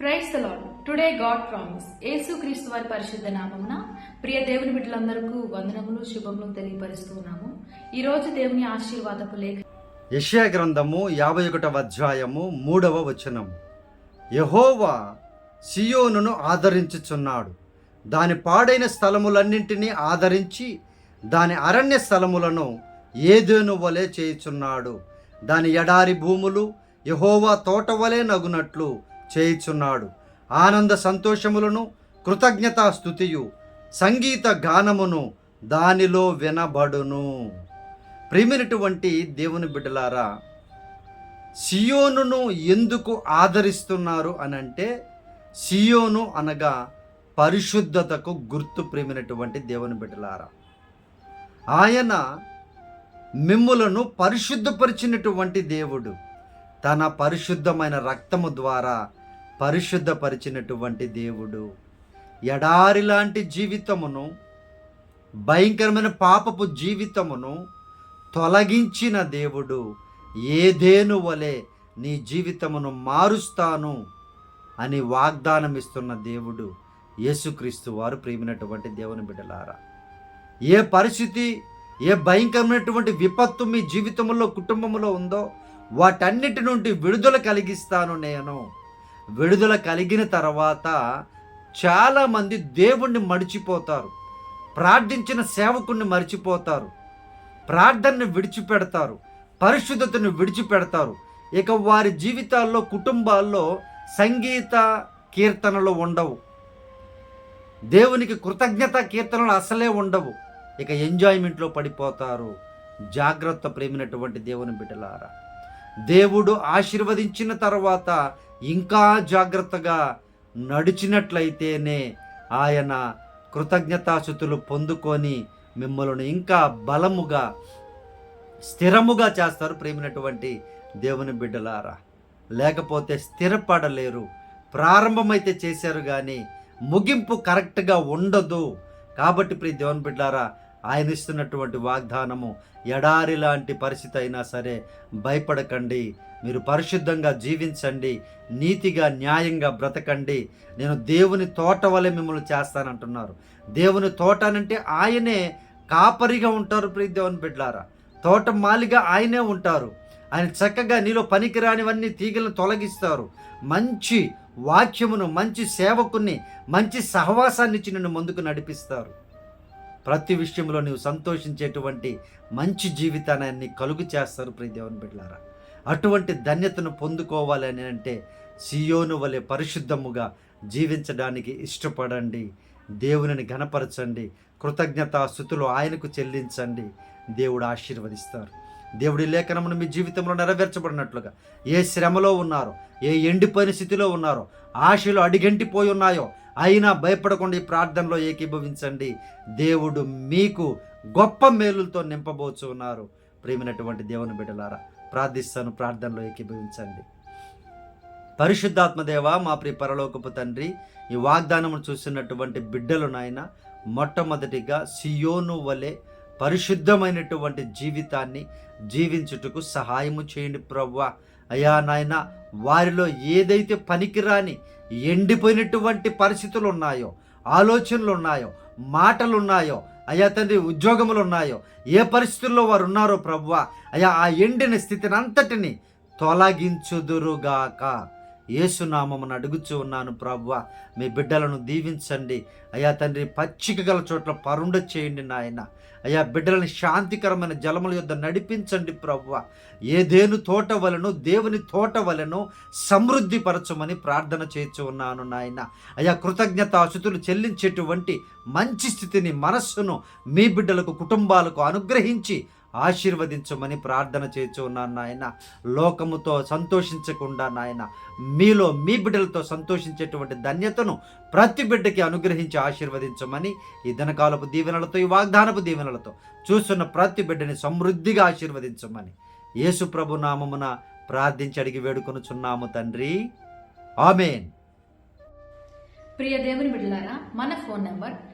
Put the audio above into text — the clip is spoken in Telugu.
Praise Lord today God promise. Yesukristu వారి పరిశుద్ధ నామమున ప్రియ దేవుని బిడ్డలందరికీ వందనములు శుభములు తెలియపరుస్తున్నాము ఈ రోజు దేవుని ఆశీర్వాదపు లేఖ యెషయా గ్రంథము యాభై ఒకటవ అధ్యాయము మూడవ వచనం యహోవా సియోనును ఆదరించుచున్నాడు. దాని పాడైన స్థలములన్నింటినీ ఆదరించి దాని అరణ్య స్థలములను ఏదేను వలె చేయుచున్నాడు. దాని ఎడారి భూములు యహోవా తోట వలె నగునట్లు చేయుచున్నాడు. ఆనంద సంతోషములను కృతజ్ఞతా స్థుతియు సంగీత గానమును దానిలో వినబడును. ప్రేమినటువంటి దేవుని బిడ్డలారా సియోనును ఎందుకు ఆదరిస్తున్నారు అని అంటే సియోను అనగా పరిశుద్ధతకు గుర్తు ప్రేమినటువంటి దేవుని బిడ్డలారా. ఆయన మిమ్ములను పరిశుద్ధపరిచినటువంటి దేవుడు. తన పరిశుద్ధమైన రక్తము ద్వారా పరిశుద్ధపరిచినటువంటి దేవుడు. ఎడారి లాంటి జీవితమును భయంకరమైన పాపపు జీవితమును తొలగించిన దేవుడు. ఏదేను వలె నీ జీవితమును మారుస్తాను అని వాగ్దానం ఇస్తున్న దేవుడు యేసుక్రీస్తు వారు ప్రేమినటువంటి దేవుని బిడ్డలారా. ఏ పరిస్థితి ఏ భయంకరమైనటువంటి విపత్తు మీ జీవితంలో కుటుంబంలో ఉందో వాటన్నిటి నుండి విడుదల కలిగిస్తాను నేను. విడుదల కలిగిన తర్వాత చాలామంది దేవుణ్ణి మడిచిపోతారు. ప్రార్థించిన సేవకుణ్ణి మర్చిపోతారు. ప్రార్థనని విడిచిపెడతారు. పరిశుద్ధతను విడిచిపెడతారు. ఇక వారి జీవితాల్లో కుటుంబాల్లో సంగీత కీర్తనలు ఉండవు. దేవునికి కృతజ్ఞత కీర్తనలు అసలే ఉండవు. ఇక ఎంజాయ్మెంట్లో పడిపోతారు. జాగ్రత్త ప్రేమినటువంటి దేవుని బిడ్డలారా. దేవుడు ఆశీర్వదించిన తర్వాత ఇంకా జాగ్రత్తగా నడిచినట్లయితేనే ఆయన కృతజ్ఞతాశుతులు పొందుకొని మిమ్మల్ని ఇంకా బలముగా స్థిరముగా చేస్తారు ప్రేమినటువంటి దేవుని బిడ్డలారా. లేకపోతే స్థిరపడలేరు. ప్రారంభమైతే చేశారు కానీ ముగింపు కరెక్ట్గా ఉండదు. కాబట్టి ప్రియ దేవుని బిడ్డారా ఆయన ఇస్తున్నటువంటి వాగ్దానము ఎడారి లాంటి పరిస్థితి అయినా సరే భయపడకండి. మీరు పరిశుద్ధంగా జీవించండి. నీతిగా న్యాయంగా బ్రతకండి. నేను దేవుని తోట వలె మిమ్మల్ని చేస్తానంటున్నారు. దేవుని తోట అంటే ఆయనే కాపరిగా ఉంటారు ప్రీ దేవుని బిడ్లారా తోట మాలిగా ఆయనే ఉంటారు. ఆయన చక్కగా నీలో పనికిరానివన్నీ తీగలను తొలగిస్తారు. మంచి వాక్యమును మంచి సేవకుని మంచి సహవాసాన్ని ఇచ్చి నిన్ను ముందుకు నడిపిస్తారు. ప్రతి విషయంలో నీవు సంతోషించేటువంటి మంచి జీవితాన్ని కలుగు చేస్తారు ప్రియ దేవుని బిడ్డలారా. అటువంటి ధన్యతను పొందుకోవాలని అంటే సియోను వలె పరిశుద్ధముగా జీవించడానికి ఇష్టపడండి. దేవునిని ఘనపరచండి. కృతజ్ఞతా స్థుతులు ఆయనకు చెల్లించండి. దేవుడు ఆశీర్వదిస్తారు. దేవుడి లేఖనమును మీ జీవితంలో నెరవేర్చబడినట్లుగా ఏ శ్రమలో ఉన్నారో ఏ ఎండిపోయిన స్థితిలో ఉన్నారో ఆశలు అడిగంటిపోయి ఉన్నాయో అయినా భయపడకుండా ఈ ప్రార్థనలో ఏకీభవించండి. దేవుడు మీకు గొప్ప మేలులతో నింపబోచు ఉన్నారు. ప్రేమినటువంటి దేవుని బిడ్డలారా ప్రార్థిస్తాను ప్రార్థనలో ఏకీభవించండి. పరిశుద్ధాత్మదేవ మా ప్రియ పరలోకపు తండ్రి ఈ వాగ్దానము చూసినటువంటి బిడ్డలు నాయన మొట్టమొదటిగా సియోను వలె పరిశుద్ధమైనటువంటి జీవితాన్ని జీవించుటకు సహాయము చేయండి. ప్రవ్వా అయ్యా నాయన వారిలో ఏదైతే పనికిరాని ఎండిపోయినటువంటి పరిస్థితులు ఉన్నాయో ఆలోచనలు ఉన్నాయో మాటలు ఉన్నాయో అయ్యా తండ్రి ఉద్యోగములు ఉన్నాయో ఏ పరిస్థితుల్లో వారు ఉన్నారో ప్రవ్వా అయ్యా ఆ ఎండిన స్థితిని అంతటిని తొలగించుదురుగాక. ఏసునామమును అడుగుచూ ఉన్నాను ప్రభు మీ బిడ్డలను దీవించండి. అయ్యా తండ్రి పచ్చిక గల చోట్ల పరుండ చేయండి నాయన. అయ్యా బిడ్డలను శాంతికరమైన జలముల యొద్ద నడిపించండి ప్రభువ. ఏదేను తోట వలను దేవుని తోట వలను సమృద్ధిపరచమని ప్రార్థన చేయొచ్చు ఉన్నాను నాయన. అయ్యా కృతజ్ఞత అసుతులు చెల్లించేటువంటి మంచి స్థితిని మనస్సును మీ బిడ్డలకు కుటుంబాలకు అనుగ్రహించి ఆశీర్వదించమని ప్రార్థన చేస్తూ ఉన్నాను నాయన. లోకముతో సంతోషించకుండా నాయన మీలో మీ బిడ్డలతో సంతోషించేటువంటి ధన్యతను ప్రతి బిడ్డకి అనుగ్రహించి ఆశీర్వదించమని ఈ దినకాలపు దీవెనలతో ఈ వాగ్దానపు దీవెనలతో చూస్తున్న ప్రతి బిడ్డని సమృద్ధిగా ఆశీర్వదించమని యేసు ప్రభు నామమున ప్రార్థించి అడిగి వేడుకొనుచున్నాము తండ్రి. ఆమెన్. ప్రియ దేవుని బిడ్డలారా మన phone number